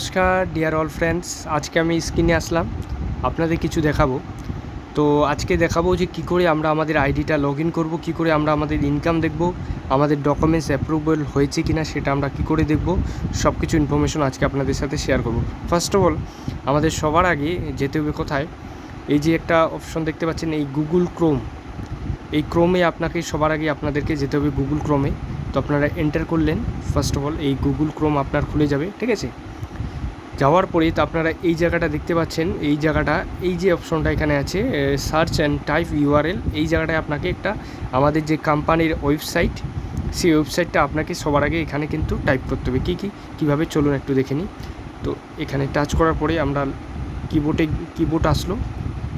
নমস্কার deer all friends আজকে আমি স্ক্রিনে আসলাম, আপনাদের কিছু দেখাবো। তো আজকে দেখাবো যে কী করে আমরা আমাদের আইডিটা লগ ইন করব, কী করে আমরা আমাদের ইনকাম দেখব, আমাদের ডকুমেন্টস অ্যাপ্রুভেল হয়েছে কি না সেটা আমরা কী করে দেখব সব কিছু ইনফরমেশন আজকে আপনাদের সাথে শেয়ার করব। ফার্স্ট অফ অল আমাদের সবার আগে যেতে হবে কোথায়? এই যে একটা অপশন দেখতে পাচ্ছেন, এই গুগল ক্রোম এই ক্রোমে আপনাকে সবার আগে আপনাদেরকে যেতে হবে গুগল ক্রোমে তো আপনারা এন্টার করলেন। ফার্স্ট অফ অল এই গুগল ক্রোম আপনার খুলে যাবে, ঠিক আছে? যাওয়ার পরে তো আপনারা এই জায়গাটা দেখতে পাচ্ছেন। এই জায়গাটা, এই যে অপশনটা এখানে আছে সার্চ অ্যান্ড টাইপ ইউআরএল এই জায়গাটায় আপনাকে একটা আমাদের যে কোম্পানির ওয়েবসাইট সেই ওয়েবসাইটটা আপনাকে সবার আগে এখানে কিন্তু টাইপ করতে হবে। কী কী, কীভাবে চলুন একটু দেখে নিই। তো এখানে টাচ করার পরে আমরা কিবোর্ডে কিবোর্ড আসলো।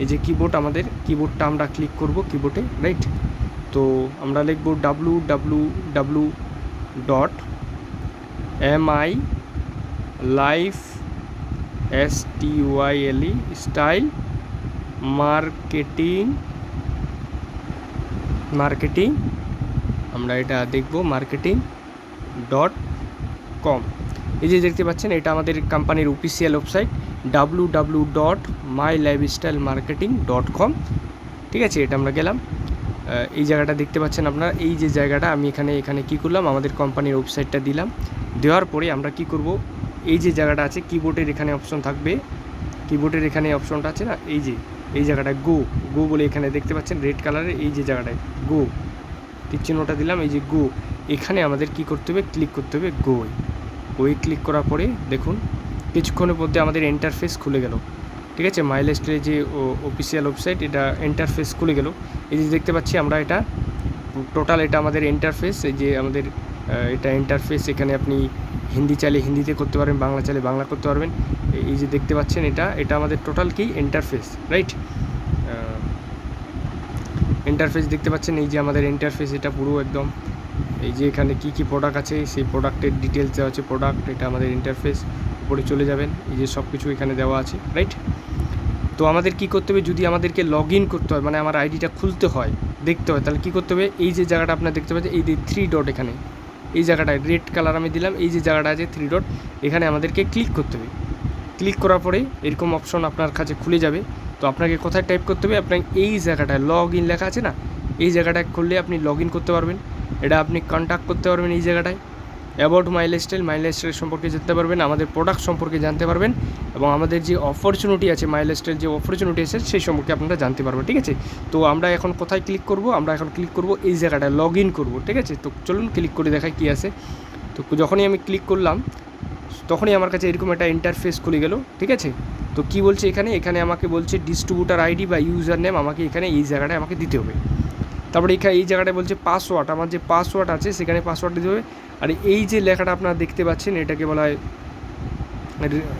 এই যে কিবোর্ড আমাদের কিবোর্ডটা আমরা ক্লিক করব কিবোর্ডে রাইট তো আমরা লিখব W W W dot M I life S T Y L E style marketing marketing আমরা এটা দেখব মার্কেটিং ডট কম এই যে দেখতে পাচ্ছেন, এটা আমাদের কোম্পানির official website W W dot my lifestyle marketing dot com ঠিক আছে, এটা আমরা গেলাম। এই জায়গাটা দেখতে পাচ্ছেন আপনারা, এই যে জায়গাটা আমি এখানে এখানে কি করলাম, আমাদের কোম্পানির ওয়েবসাইটটা দিলাম। দেওয়ার পরে আমরা কি করব এই যে জায়গাটা আছে কিবোর্ডের এখানে অপশন থাকবে। কিবোর্ডের এখানে অপশনটা আছে না? এই যে, এই জায়গাটায় গো গো বলে এখানে দেখতে পাচ্ছেন রেড কালারের এই যে জায়গাটায় গো চিহ্নটা দিলাম, এই যে গো এখানে আমাদের কি করতে হবে? ক্লিক করতে হবে গো ওই ক্লিক করার পরে দেখুন, কিছুক্ষণের মধ্যে আমাদের ইন্টারফেস খুলে গেল। ঠিক আছে? মাইলেস্টের যে অফিসিয়াল ওয়েবসাইট এটা ইন্টারফেস খুলে গেল। এই যে দেখতে পাচ্ছি আমরা এটা টোটাল এটা আমাদের ইন্টারফেস এই যে আমাদের এটা ইন্টারফেস এখানে আপনি হিন্দি চাইলে হিন্দিতে করতে পারবেন, বাংলা চাইলে বাংলা করতে পারবেন। এই- যে দেখতে পাচ্ছেন এটা এটা আমাদের টোটাল কি? ইন্টারফেস রাইট ইন্টারফেস দেখতে পাচ্ছেন, এই যে আমাদের ইন্টারফেস এটা পুরো একদম, এই যে এখানে কি কি প্রোডাক্ট আছে, সেই প্রোডাক্টের ডিটেলস দেওয়া আছে প্রোডাক্ট এটা আমাদের ইন্টারফেস উপরে চলে যাবেন, এই যে সব কিছু এখানে দেওয়া আছে রাইট তো আমাদের কি করতে হবে, যদি আমাদেরকে লগ ইন করতে হয় মানে আমার আইডিটা খুলতে হয়, দেখতে হয়, তাহলে কি করতে হবে, এই যে জায়গাটা আপনার দেখতে পাচ্ছেন, এই যে থ্রি ডট এখানে এই জায়গাটায় রেড কালার আমি দিলাম, এই যে জায়গাটা আছে থ্রি ডট এখানে আমাদেরকে ক্লিক করতে হবে। ক্লিক করার পরে এরকম অপশন আপনার কাছে খুলে যাবে। তো আপনাকে কোথায় টাইপ করতে হবে? আপনার এই জায়গাটায় লগ ইন লেখা আছে না? এই জায়গাটায় খুললে আপনি লগ ইন করতে পারবেন। এটা আপনি কন্ট্যাক্ট করতে পারবেন এই জায়গাটায়। অ্যাবাউট মাই লাইফস্টাইল মাই সম্পর্কে জানতে পারবেন, আমাদের প্রোডাক্ট সম্পর্কে জানতে পারবেন, এবং আমাদের যে অপরচুনিটি আছে মাই যে অপরচুনিটি আছে, সেই সম্পর্কে আপনারা জানতে পারবেন, ঠিক আছে? তো আমরা এখন কোথায় ক্লিক করব? আমরা এখন ক্লিক করব এই জায়গাটায় লগ ইন করব, ঠিক আছে? তো চলুন ক্লিক করে দেখাই কী আছে। তো যখনই আমি ক্লিক করলাম, তখনই আমার কাছে এরকম একটা ইন্টারফেস খুলে গেল, ঠিক আছে? তো কি বলছে এখানে? এখানে আমাকে বলছে ডিস্ট্রিবিউটার আইডি বা ইউজার নেম আমাকে এখানে এই জায়গাটায় আমাকে দিতে হবে। তারপরে এখানে এই জায়গাটায় বলছে পাসওয়ার্ড আমার যে পাসওয়ার্ড আছে সেখানে পাসওয়ার্ড দিতে হবে। আর এই যে লেখাটা আপনারা দেখতে পাচ্ছেন, এটাকে বলা হয়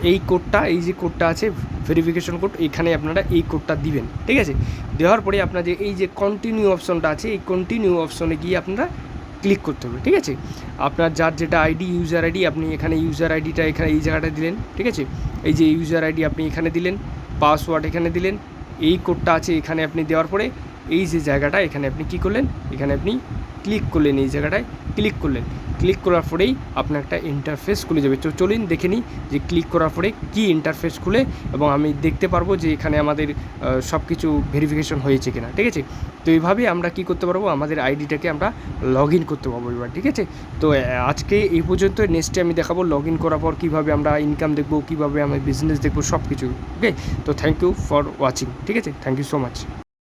এই কোডটা এই যে কোডটা আছে ভেরিফিকেশন কোড এখানে আপনারা এই কোডটা দিবেন, ঠিক আছে? দেওয়ার পরে আপনার যে এই যে কন্টিনিউ অপশনটা আছে, এই কন্টিনিউ অপশনে গিয়ে আপনারা ক্লিক করতে হবে, ঠিক আছে? আপনার যার যেটা আইডি ইউজার আইডি আপনি এখানে ইউজার আইডিটা এখানে এই জায়গাটা দিলেন, ঠিক আছে? এই যে ইউজার আইডি আপনি এখানে দিলেন পাসওয়ার্ড এখানে দিলেন, এই কোডটা আছে এখানে আপনি দেওয়ার পরে এই যে জায়গাটা এখানে আপনি কি করলেন? এখানে আপনি ক্লিক করলেন এই জায়গাটায়। ক্লিক করলেন। ক্লিক করার পরেই আপনার একটা ইন্টারফেস খুলে যাবে। তো চলুন দেখে নিই যে ক্লিক করার পরে কী ইন্টারফেস খুলে এবং আমি দেখতে পারব যে এখানে আমাদের সব কিছু ভেরিফিকেশন হয়েছে কিনা, ঠিক আছে? তো এইভাবে আমরা কি করতে পারব? আমাদের আইডিটাকে আমরা লগ ইন করতে পারব এবার, ঠিক আছে? তো আজকে এই পর্যন্ত নেক্সটে আমি দেখাবো লগ ইন করার পর কীভাবে আমরা ইনকাম দেখব, কীভাবে আমি বিজনেস দেখব সব কিছু ওকে তো থ্যাংক ইউ ফর ওয়াচিং ঠিক আছে? Thank you so much